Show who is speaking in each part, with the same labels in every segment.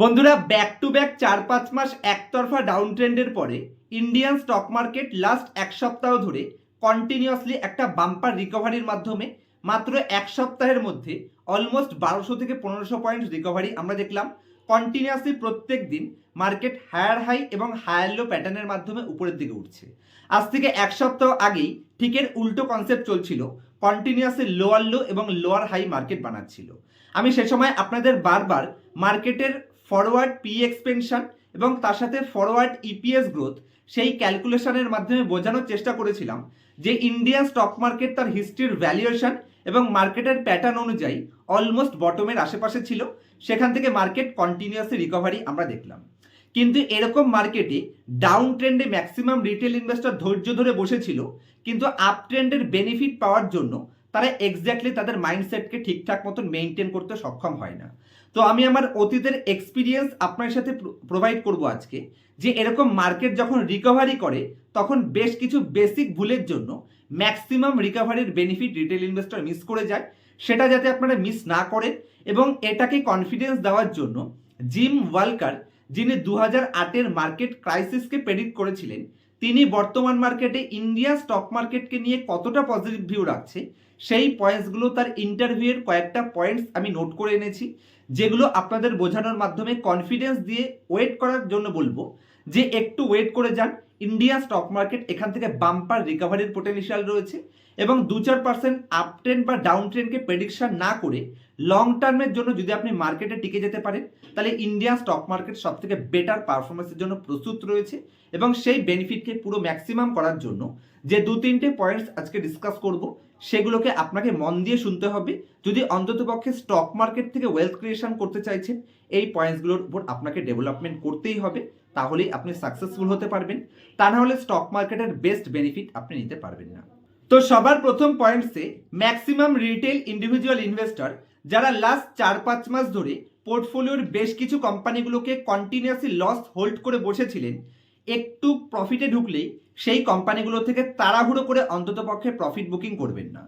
Speaker 1: বন্ধুরা back to back চার পাঁচ মাস একতরফা ডাউন ট্রেন্ডের পরে ইন্ডিয়ান স্টক মার্কেট লাস্ট এক সপ্তাহ ধরে কন্টিনিউয়াসলি একটা বাম্পার রিকভারির মাধ্যমে মাত্র এক সপ্তাহের মধ্যে অলমোস্ট বারোশো থেকে পনেরোশো পয়েন্ট রিকভারি আমরা দেখলাম। কন্টিনিউয়াসলি প্রত্যেক দিন মার্কেট হায়ার হাই এবং হায়ার লো প্যাটার্নের মাধ্যমে উপরের দিকে উঠছে। আজ থেকে এক সপ্তাহ আগেই ঠিকের উল্টো কনসেপ্ট চলছিল কন্টিনিউয়াসলি লোয়ার লো এবং লোয়ার হাই মার্কেট বানাচ্ছিল। আমি সে সময় আপনাদের বারবার মার্কেটের ফরওয়ার্ড পি এক্সপেনশন এবং তার সাথে ফরওয়ার্ড ইপিএস গ্রোথ সেই ক্যালকুলেশনের মাধ্যমে বোঝানোর চেষ্টা করেছিলাম যে ইন্ডিয়ান স্টক মার্কেট তার হিস্ট্রির ভ্যালুয়েশন এবং মার্কেটের প্যাটার্ন অনুযায়ী অলমোস্ট বটমের আশেপাশে ছিল। সেখান থেকে মার্কেট কন্টিনিউয়াসলি রিকভারি আমরা দেখলাম। কিন্তু এরকম মার্কেটে ডাউন ট্রেন্ডে ম্যাক্সিমাম রিটেল ইনভেস্টর ধৈর্য ধরে বসেছিল, কিন্তু আপ ট্রেন্ডের বেনিফিট পাওয়ার জন্য তারা এক্স্যাক্টলি তাদের মাইন্ডসেটকে ঠিকঠাক মতন মেনটেন করতে সক্ষম হয় না। তো আমি আমার অতীতের এক্সপিরিয়েন্স আপনার সাথে প্রোভাইড করব আজকে, যে এরকম মার্কেট যখন রিকভারি করে, তখন বেশ কিছু বেসিক ভুলের জন্য ম্যাক্সিমাম রিকভারির বেনিফিট রিটেল ইনভেস্টর মিস করে যায়। সেটা যাতে আপনারা মিস না করেন এবং এটাকে কনফিডেন্স দেওয়ার জন্য জিম ওয়ালকার, যিনি দু হাজার আটের মার্কেট ক্রাইসিসকে প্রেডিক্ট করেছিলেন, তিনি বর্তমান মার্কেটে ইন্ডিয়া স্টক মার্কেটকে নিয়ে কতটা পজিটিভ ভিউ রাখছে, সেই পয়েন্টসগুলো তার ইন্টারভিউয়ের কয়েকটা পয়েন্টস আমি নোট করে এনেছি। যেগুলো আপনাদের বোঝানোর মাধ্যমে কনফিডেন্স দিয়ে ওয়েট করার জন্য বলব, যে একটু ওয়েট করে যান ইন্ডিয়া স্টক মার্কেট এখান থেকে বাম্পার রিকভারির পোটেনশিয়াল রয়েছে এবং দু চার পার্সেন্ট আপ ট্রেন বা ডাউন ট্রেন্ডকে প্রেডিকশন না করে লং টার্মের জন্য যদি আপনি মার্কেটে টিকে যেতে পারেন, তাহলে ইন্ডিয়া স্টক মার্কেট সব থেকে বেটার পারফরমেন্সের জন্য প্রস্তুত রয়েছে এবং সেই বেনিফিটকে পুরো ম্যাক্সিমাম করার জন্য যে দু তিনটে পয়েন্টস আজকে ডিসকাস করব, সেগুলোকে আপনাকে মন দিয়ে শুনতে হবে। যদি অন্ততপক্ষে স্টক মার্কেট থেকে ওয়েলথ ক্রিয়েশন করতে চাইছেন, এই পয়েন্টসগুলোর উপর আপনাকে ডেভেলপমেন্ট করতেই হবে, তাহলেই আপনি সাকসেসফুল হতে পারবেন। তা না হলে স্টক মার্কেটের বেস্ট বেনিফিট আপনি নিতে পারবেন না। তো সবার প্রথম পয়েন্টসে ম্যাক্সিমাম রিটেল ইন্ডিভিজুয়াল ইনভেস্টর যারা লাস্ট চার, পাঁচ মাস ধরে পোর্টফোলিওর বেশ কিছু কোম্পানিগুলোকে কন্টিনিউয়াসলি লস হোল্ড করে বসেছিলেন, একটু প্রফিটে ঢুকলেই সেই কোম্পানিগুলো থেকে তাড়াহুড়ো করে অন্ততপক্ষে প্রফিট বুকিং করবেন না।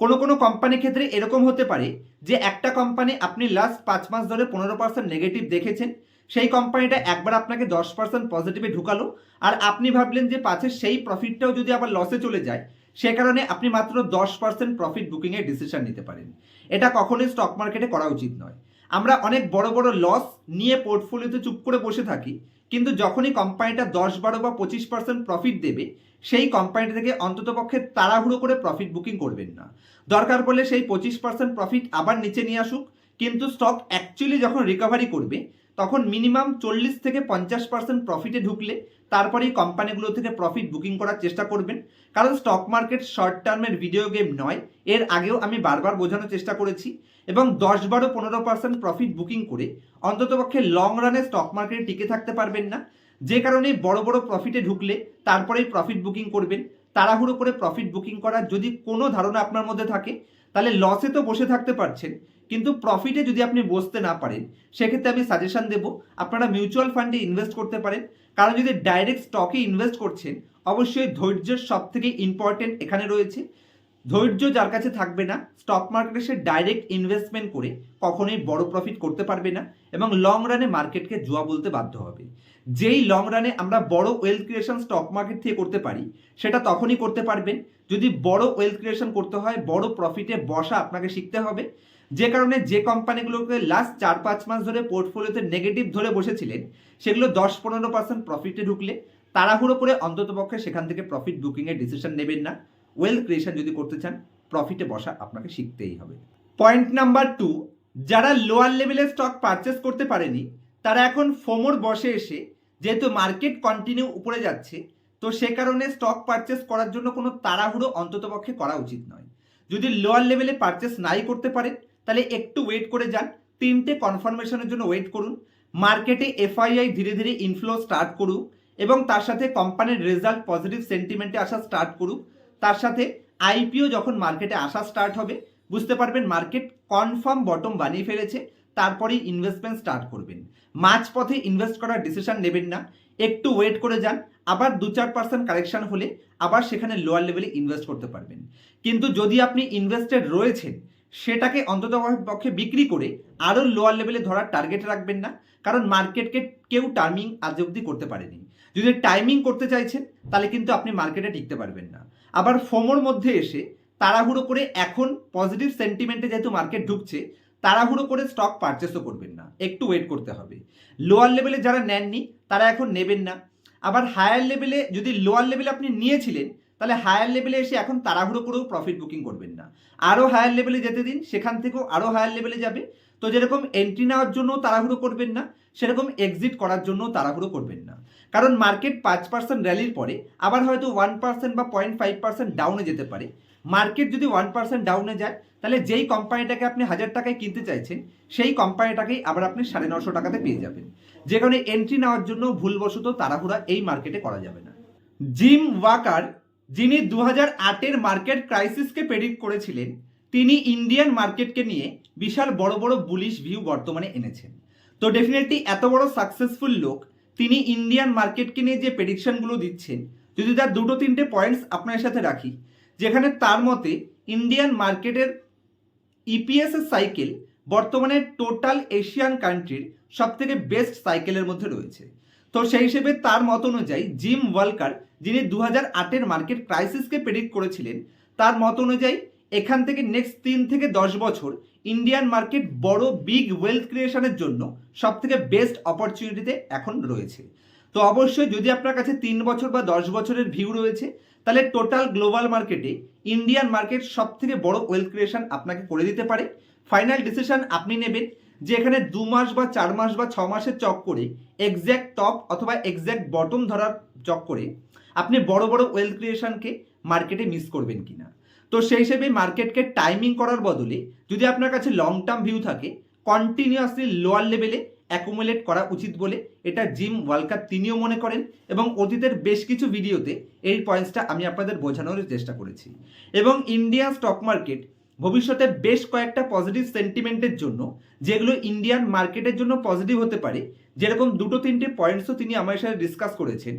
Speaker 1: কোনো কোনো কোম্পানির ক্ষেত্রে এরকম হতে পারে যে একটা কোম্পানি আপনি লাস্ট পাঁচ মাস ধরে পনেরো পার্সেন্ট নেগেটিভ দেখেছেন, সেই কোম্পানিটা একবার আপনাকে দশ পার্সেন্ট পজিটিভে ঢুকালো, আর আপনি ভাবলেন যে পাঁচের সেই প্রফিটটাও যদি আবার লসে চলে যায় সে কারণে আপনি মাত্র দশ পার্সেন্ট প্রফিট বুকিংয়ের ডিসিশন নিতে পারেন। এটা কখনোই স্টক মার্কেটে করা উচিত নয়। আমরা অনেক বড় বড় লস নিয়ে পোর্টফোলিওতে চুপ করে বসে থাকি, কিন্তু যখনই কোম্পানিটা দশ বারো বা পঁচিশ পার্সেন্ট প্রফিট দেবে, সেই কোম্পানিটা থেকে অন্ততপক্ষে তাড়াহুড়ো করে প্রফিট বুকিং করবেন না। দরকার পড়লে সেই পঁচিশ পার্সেন্ট প্রফিট আবার নিচে নিয়ে আসুক কিন্তু স্টক অ্যাকচুয়ালি যখন রিকভারি করবে, তখন মিনিমাম চল্লিশ থেকে পঞ্চাশ পার্সেন্ট প্রফিটে ঢুকলে তারপরেই কোম্পানিগুলো থেকে প্রফিট বুকিং করার চেষ্টা করবেন। কারণ স্টক মার্কেট শর্ট টার্মের ভিডিও গেম নয়, এর আগেও আমি বারবার বোঝানোর চেষ্টা করেছি এবং দশ বারো পনেরো পার্সেন্ট প্রফিট বুকিং করে অন্ততপক্ষে লং রানে স্টক মার্কেটে টিকে থাকতে পারবেন না। যে কারণে বড় বড় প্রফিটে ঢুকলে তারপরেই প্রফিট বুকিং করবেন। তাড়াহুড়ো করে প্রফিট বুকিং করার যদি কোনো ধারণা আপনার মধ্যে থাকে, তাহলে লসে তো বসে থাকতে পারছেন। কিন্তু প্রফিটে যদি আপনি বসতে না পারেন, সেক্ষেত্রে আমি সাজেশন দেব, আপনারা মিউচুয়াল ফান্ডে ইনভেস্ট করতে পারেন। কারণ যদি ডাইরেক্ট স্টকে ইনভেস্ট করছেন, অবশ্যই ধৈর্যের সব থেকে ইম্পর্টেন্ট এখানে রয়েছে। ধৈর্য যার কাছে থাকবে না স্টক মার্কেটে সে ডাইরেক্ট ইনভেস্টমেন্ট করে কখনোই বড় প্রফিট করতে পারবে না এবং লং রানে মার্কেটকে জুয়া বলতে বাধ্য হবে। যেই লং রানে আমরা বড় ওয়েলথ ক্রিয়েশন স্টক মার্কেট থেকে করতে পারি, সেটা তখনই করতে পারবেন। যদি বড় ওয়েলথ ক্রিয়েশন করতে হয়, বড় প্রফিটে বসা আপনাকে শিখতে হবে। যে কারণে যে কোম্পানিগুলোকে লাস্ট চার, পাঁচ মাস ধরে পোর্টফোলিওতে নেগেটিভ ধরে বসেছিলেন, সেগুলো দশ, পনেরো পার্সেন্ট প্রফিটে ঢুকলে তাড়াহুড়ো করে অন্ততপক্ষে সেখান থেকে প্রফিট বুকিংয়ের ডিসিশন নেবেন না। ওয়েলথ ক্রিয়েশন যদি করতে চান প্রফিটে বসা আপনাকে শিখতেই হবে। পয়েন্ট নাম্বার টু যারা লোয়ার লেভেলের স্টক পারচেস করতে পারেনি, তারা এখন ফোমোর বসে এসে যেহেতু মার্কেট কন্টিনিউ উপরে যাচ্ছে, তো সে কারণে স্টক পারচেস করার জন্য কোনো তাড়াহুড়ো অন্ততপক্ষে করা উচিত নয়। যদি লোয়ার লেভেলে পারচেস নাই করতে পারেন তাহলে একটু ওয়েট করে যান। তিনটে কনফার্মেশনের জন্য ওয়েট করুন। মার্কেটে এফআইআই ধীরে ধীরে ইনফ্লো স্টার্ট করুক এবং তার সাথে কোম্পানির রেজাল্ট পজিটিভ সেন্টিমেন্টে আসা স্টার্ট করুক। তার সাথে আইপিও যখন মার্কেটে আসা স্টার্ট হবে, বুঝতে পারবেন মার্কেট কনফার্ম বটম বানিয়ে ফেলেছে, তারপরেই ইনভেস্টমেন্ট স্টার্ট করবেন। মাঝ পথে ইনভেস্ট করার ডিসিশন নেবেন না। একটু ওয়েট করে যান, আবার দু চার পার্সেন্ট কারেকশন হলে আবার সেখানে লোয়ার লেভেলে ইনভেস্ট করতে পারবেন। কিন্তু যদি আপনি ইনভেস্টেড রয়েছেন সেটাকে অন্তত পক্ষে বিক্রি করে আরও লোয়ার লেভেলে ধরার টার্গেট রাখবেন না, কারণ মার্কেটকে কেউ টার্মিং আজ অবধি করতে পারেনি। যদি টাইমিং করতে চাইছেন, তাহলে কিন্তু আপনি মার্কেটে টিকতে পারবেন না। আবার ফোমোর মধ্যে এসে তাড়াহুড়ো করে এখন পজিটিভ সেন্টিমেন্টে যেহেতু মার্কেট ঢুকছে, তাড়াহুড়ো করে স্টক পারচেসও করবেন না। একটু ওয়েট করতে হবে। লোয়ার লেভেলে যারা নেননি, তারা এখন নেবেন না। আবার হায়ার লেভেলে যদি লোয়ার লেভেলে আপনি নিয়েছিলেন তাহলে হায়ার লেভেলে এসে এখন তাড়াহুড়ো করেও প্রফিট বুকিং করবেন না। আরও হায়ার লেভেলে যেতে দিন, সেখান থেকেও আরও হায়ার লেভেলে যাবে। তো যেরকম এন্ট্রি নেওয়ার জন্য তাড়াহুড়ো করবেন না, সেরকম এক্সিট করার জন্য তাড়াহুড়ো করবেন না। কারণ মার্কেট পাঁচ পার্সেন্ট র্যালির পরে আবার হয়তো ওয়ান পার্সেন্ট বা পয়েন্ট ফাইভ পার্সেন্ট ডাউনে যেতে পারে। মার্কেট যদি ওয়ান পার্সেন্ট ডাউনে যায়, তাহলে যেই কোম্পানিটাকে আপনি হাজার টাকায় কিনতে চাইছেন, সেই কোম্পানিটাকেই আবার আপনি সাড়ে নশো টাকাতে পেয়ে যাবেন। যে কারণে এন্ট্রি নেওয়ার জন্য ভুলবশত তাড়াহুড়া এই মার্কেটে করা যাবে না। জিম ওয়াকার যিনি দু হাজার আটের মার্কেট ক্রাইসিসকে প্রেডিক্ট করেছিলেন, তিনি ইন্ডিয়ান মার্কেটকে নিয়ে বিশাল বড় বড় বুলিশ ভিউ বর্তমানে এনেছেন। তো ডেফিনেটলি এত বড় সাকসেসফুল লোক, তিনি ইন্ডিয়ান মার্কেটকে নিয়ে যে প্রেডিকশনগুলো দিচ্ছেন, যদি তার দুটো তিনটে পয়েন্টস আপনার সাথে রাখি, যেখানে তার মতে ইন্ডিয়ান মার্কেটের ইপিএস এর সাইকেল বর্তমানে টোটাল এশিয়ান কান্ট্রির সব থেকে বেস্ট সাইকেলের মধ্যে রয়েছে। তো সেই হিসেবে তার মত অনুযায়ী জিম ওয়ালকার, যিনি দু হাজার আটের মার্কেট ক্রাইসিসকে প্রেডিক্ট করেছিলেন, তার মত অনুযায়ী এখান থেকে নেক্সট তিন থেকে দশ বছর ইন্ডিয়ান মার্কেট বড় বিগ ওয়েলথ ক্রিয়েশনের জন্য সব থেকে বেস্ট অপরচুনিটিতে এখন রয়েছে। তো অবশ্যই যদি আপনার কাছে তিন বছর বা দশ বছরের ভিউ রয়েছে, তাহলে টোটাল গ্লোবাল মার্কেটে ইন্ডিয়ান মার্কেট সব থেকে বড় ওয়েলথ ক্রিয়েশন আপনাকে করে দিতে পারে। ফাইনাল ডিসিশন আপনি নেবেন যে এখানে দু মাস বা চার মাস বা ছ মাসের চক করে এক্স্যাক্ট টপ অথবা এক্স্যাক্ট বটম ধরার চক করে আপনি বড় বড় ওয়েলথ ক্রিয়েশনকে মার্কেটে মিস করবেন কিনা। তো সেই হিসেবে মার্কেটকে টাইমিং করার বদলে যদি আপনার কাছে লং টার্ম ভিউ থাকে কন্টিনিউয়াসলি লোয়ার লেভেলে অ্যাকুমুলেট করা উচিত বলে এটা জিম ওয়ালকার তিনিও মনে করেন এবং অতীতের বেশ কিছু ভিডিওতে এই পয়েন্টসটা আমি আপনাদের বোঝানোর চেষ্টা করেছি। এবং ইন্ডিয়ান স্টক মার্কেট ভবিষ্যতে বেশ কয়েকটা পজিটিভ সেন্টিমেন্টের জন্য, যেগুলো ইন্ডিয়ান মার্কেটের জন্য পজিটিভ হতে পারে, যেরকম দুটো তিনটে পয়েন্টসও তিনি আমার সাথে ডিসকাস করেছেন।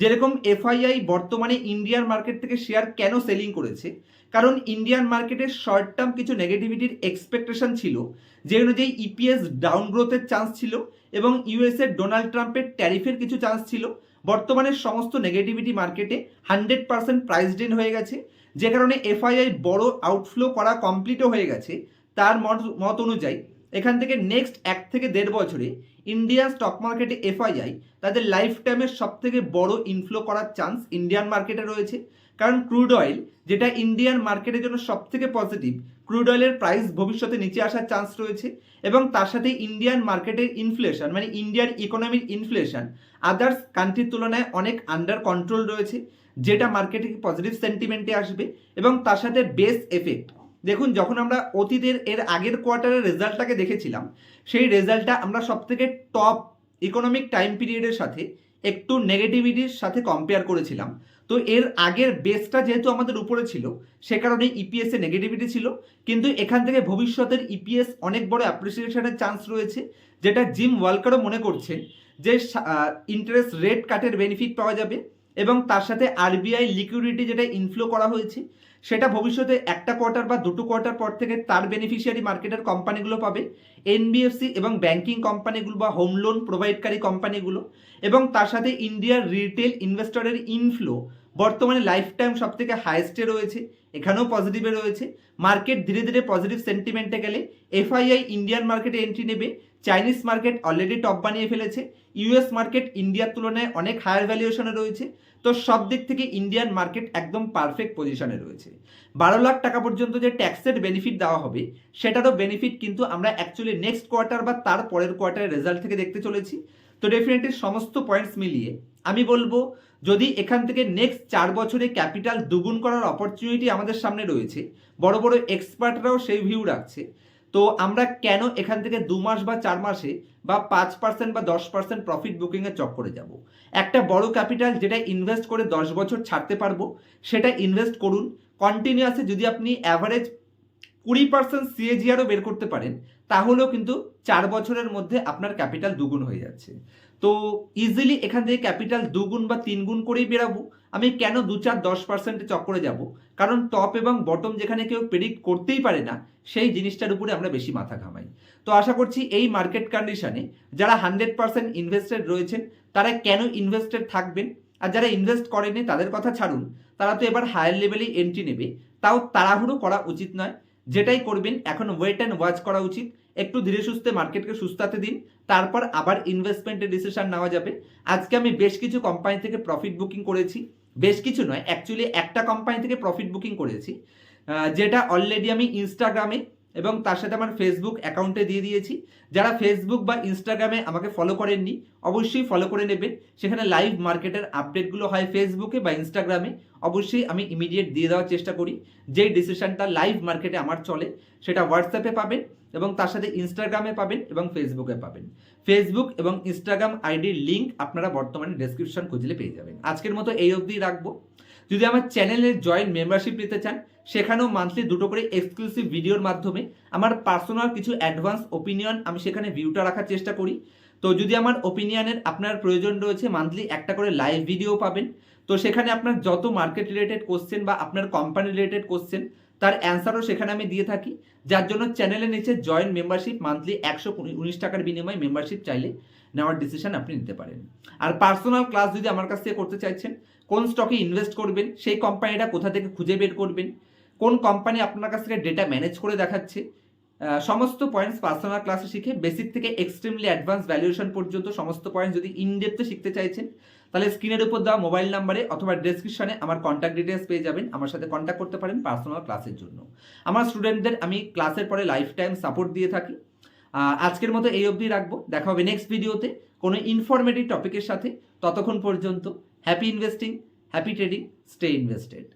Speaker 1: যেরকম এফআইআই বর্তমানে ইন্ডিয়ান মার্কেট থেকে শেয়ার কেন সেলিং করেছে? কারণ ইন্ডিয়ান মার্কেটের শর্ট টার্ম কিছু নেগেটিভিটির এক্সপেকটেশন ছিল, যে অনুযায়ী ইপিএস ডাউন গ্রোথের চান্স ছিল এবং ইউএসএর ডোনাল্ড ট্রাম্পের ট্যারিফের কিছু চান্স ছিল। বর্তমানে সমস্ত নেগেটিভিটি মার্কেটে হান্ড্রেড পার্সেন্ট প্রাইস ডেন হয়ে গেছে। যে কারণে এফআইআই বড় আউটফ্লো করা কমপ্লিটও হয়ে গেছে। তার মত- অনুযায়ী, এখান থেকে নেক্সট এক থেকে দেড় বছরে ইন্ডিয়ান স্টক মার্কেটে এফআইআই তাদের লাইফ টাইমের সব থেকে বড় ইনফ্লো করার চান্স ইন্ডিয়ান মার্কেটে রয়েছে। কারণ ক্রুড অয়েল যেটা ইন্ডিয়ান মার্কেটের জন্য সব থেকে পজিটিভ ক্রুড অয়েলের প্রাইস ভবিষ্যতে নিচে আসার চান্স রয়েছে এবং তার সাথে ইন্ডিয়ান মার্কেটের ইনফ্লেশন মানে ইন্ডিয়ার ইকোনমির ইনফ্লেশন আদার্স কান্ট্রির তুলনায় অনেক আন্ডার কন্ট্রোল রয়েছে। যেটা মার্কেটে পজিটিভ সেন্টিমেন্টে আসবে এবং তার সাথে বেস এফেক্ট দেখুন, যখন আমরা অতীতের, এর আগের কোয়ার্টারের রেজাল্টটাকে দেখেছিলাম, সেই রেজাল্টটা আমরা সব থেকে টপ ইকোনমিক টাইম পিরিয়ডের সাথে একটু নেগেটিভিটির সাথে কম্পেয়ার করেছিলাম। তো এর আগের বেসটা যেহেতু আমাদের উপরে ছিল, সে কারণে ইপিএস এ নেগেটিভিটি ছিল। কিন্তু এখান থেকে ভবিষ্যতের ইপিএস অনেক বড় অ্যাপ্রিসিয়েশনের চান্স রয়েছে, যেটা জিম ওয়ালকারও মনে করছেন যে ইন্টারেস্ট রেট কাটের বেনিফিট পাওয়া যাবে। এবং তার সাথে আরবিআই লিকুইডিটি যেটা ইনফ্লো করা হয়েছে, সেটা ভবিষ্যতে একটা কোয়ার্টার বা দুটো কোয়ার্টার পর থেকে তার বেনিফিশিয়ারি মার্কেটের কোম্পানিগুলো পাবে এনবিএফসি এবং ব্যাংকিং কোম্পানিগুলো বা হোম লোন প্রোভাইডকারী কোম্পানিগুলো এবং তার সাথে ইন্ডিয়ার রিটেল ইনভেস্টরের ইনফ্লো বর্তমানে লাইফ টাইম সব থেকে হায়েস্টে রয়েছে। এখানেও পজিটিভে রয়েছে। মার্কেট ধীরে ধীরে পজিটিভ সেন্টিমেন্টে গেলে এফআইআই ইন্ডিয়ান মার্কেটে এন্ট্রি নেবে। চাইনিজ মার্কেট অলরেডি টপ বানিয়ে ফেলেছে। ইউএস মার্কেট ইন্ডিয়ার তুলনায় অনেক হায়ার ভ্যালুয়েশনে রয়েছে। তো সব দিক থেকে ইন্ডিয়ান মার্কেট একদম পারফেক্ট পজিশনে রয়েছে। বারো লাখ টাকা পর্যন্ত যে ট্যাক্সের বেনিফিট দেওয়া হবে, সেটারও বেনিফিট কিন্তু আমরা অ্যাকচুয়ালি নেক্সট কোয়ার্টার বা তার পরের কোয়ার্টারের রেজাল্ট থেকে দেখতে চলেছি। তো ডেফিনেটলি সমস্ত পয়েন্টস মিলিয়ে আমি বলব, যদি এখান থেকে নেক্সট চার বছরে ক্যাপিটাল দুগুণ করার অপরচুনিটি আমাদের সামনে রয়েছে, বড় বড় এক্সপার্টরাও সেই ভিউ রাখছে, তো আমরা কেন এখান থেকে দু মাস বা চার মাসে বা পাঁচ পার্সেন্ট বা দশ পার্সেন্ট প্রফিট বুকিংয়ে চক করে যাব? একটা বড় ক্যাপিটাল যেটা ইনভেস্ট করে দশ বছর ছাড়তে পারব, সেটা ইনভেস্ট করুন। কন্টিনিউয়াসে যদি আপনি অ্যাভারেজ কুড়ি পার্সেন্ট সিএজিআরও বের করতে পারেন, তাহলেও কিন্তু চার বছরের মধ্যে আপনার ক্যাপিটাল দুগুণ হয়ে যাচ্ছে। তো ইজিলি এখান থেকে ক্যাপিটাল দুগুণ বা তিন গুণ করেই বেরাবো। আমি কেন দু চার দশ পার্সেন্টে চক্করে যাব? কারণ টপ এবং বটম যেখানে কেউ প্রেডিক্ট করতেই পারে না, সেই জিনিসটার উপরে আমরা বেশি মাথা ঘামাই। তো আশা করছি এই মার্কেট কন্ডিশনে যারা হান্ড্রেড পার্সেন্ট ইনভেস্টেড রয়েছেন, তারা কেন ইনভেস্টেড থাকবেন? আর যারা ইনভেস্ট করেনি তাদের কথা ছাড়ুন। তারা তো এবার হায়ার লেভেলেই এন্ট্রি নেবে। তাও তাড়াহুড়ো করা উচিত নয়। যেটাই করবেন, এখন ওয়েট অ্যান্ড ওয়াচ করা উচিত। একটু ধীরে সুস্থে মার্কেটকে সুস্থাতে দিন, তারপর আবার ইনভেস্টমেন্টের ডিসিশন নেওয়া যাবে। আজকে আমি বেশ কিছু কোম্পানি থেকে প্রফিট বুকিং করেছি। বেশ কিছু নয় অ্যাকচুয়ালি একটা কোম্পানি থেকে প্রফিট বুকিং করেছি যেটা অলরেডি আমি ইনস্টাগ্রামে এবং তার সাথে আমার ফেসবুক অ্যাকাউন্টে দিয়ে দিয়েছি। যারা ফেসবুক বা ইনস্টাগ্রামে আমাকে ফলো করেননি, অবশ্যই ফলো করে নেবেন সেখানে লাইভ মার্কেটের আপডেটগুলো হয় ফেসবুকে বা ইনস্টাগ্রামে অবশ্যই আমি ইমিডিয়েট দিয়ে দেওয়ার চেষ্টা করি। যেই ডিসিশনটা লাইভ মার্কেটে আমার চলে, সেটা হোয়াটসঅ্যাপে পাবেন। এবং তার সাথে ইনস্টাগ্রামে পাবেন এবং ফেসবুকে পাবেন। ফেসবুক এবং ইনস্টাগ্রাম আইডির লিঙ্ক আপনারা বর্তমানে ডেসক্রিপশন খুঁজলে পেয়ে যাবেন। আজকের মতো এই অবধি রাখব। যদি আমার চ্যানেলের জয়েন্ট মেম্বারশিপ নিতে চান, সেখানেও মান্থলি দুটো করে এক্সক্লুসিভ ভিডিওর মাধ্যমে আমার পার্সোনাল কিছু অ্যাডভান্স ওপিনিয়ন আমি সেখানে ভিউটা রাখার চেষ্টা করি। তো যদি আমার ওপিনিয়নের আপনার প্রয়োজন রয়েছে মান্থলি একটা করে লাইভ ভিডিও পাবেন। তো সেখানে আপনার যত মার্কেট রিলেটেড কোশ্চেন বা আপনার কোম্পানি রিলেটেড কোশ্চেন তার অ্যান্সারও সেখানে আমি দিয়ে থাকি। যার জন্য চ্যানেলের নিচে জয়েন্ট মেম্বারশিপ মান্থলি একশো উনিশ টাকার বিনিময়ে মেম্বারশিপ চাইলে নেওয়ার ডিসিশন আপনি নিতে পারেন। আর পার্সোনাল ক্লাস যদি আমার কাছ থেকে করতে চাইছেন, কোন স্টকে ইনভেস্ট করবেন, সেই কোম্পানিটা কোথা থেকে খুঁজে বের করবেন, কোন কোম্পানি আপনার কাছ থেকে ডেটা ম্যানেজ করে দেখাচ্ছে সমস্ত পয়েন্টস পার্সোনাল ক্লাসে শিখে বেসিক থেকে এক্সট্রিমলি অ্যাডভান্স ভ্যালুয়েশন পর্যন্ত সমস্ত পয়েন্ট যদি ইনডেপথে শিখতে চাইছেন তাহলে স্ক্রিনের উপর দেওয়া মোবাইল নাম্বারে অথবা ডেসক্রিপশনে আমার কন্ট্যাক্ট ডিটেলস পেয়ে যাবেন। আমার সাথে কন্ট্যাক্ট করতে পারেন পার্সোনাল ক্লাসের জন্য। আমার স্টুডেন্টদের আমি ক্লাসের পরে লাইফ টাইম সাপোর্ট দিয়ে থাকি। আজকের মতো এই অবধি রাখব। দেখা হবে নেক্সট ভিডিওতে কোনো ইনফরমেটিভ টপিকের সাথে। ততক্ষণ পর্যন্ত happy investing happy trading stay invested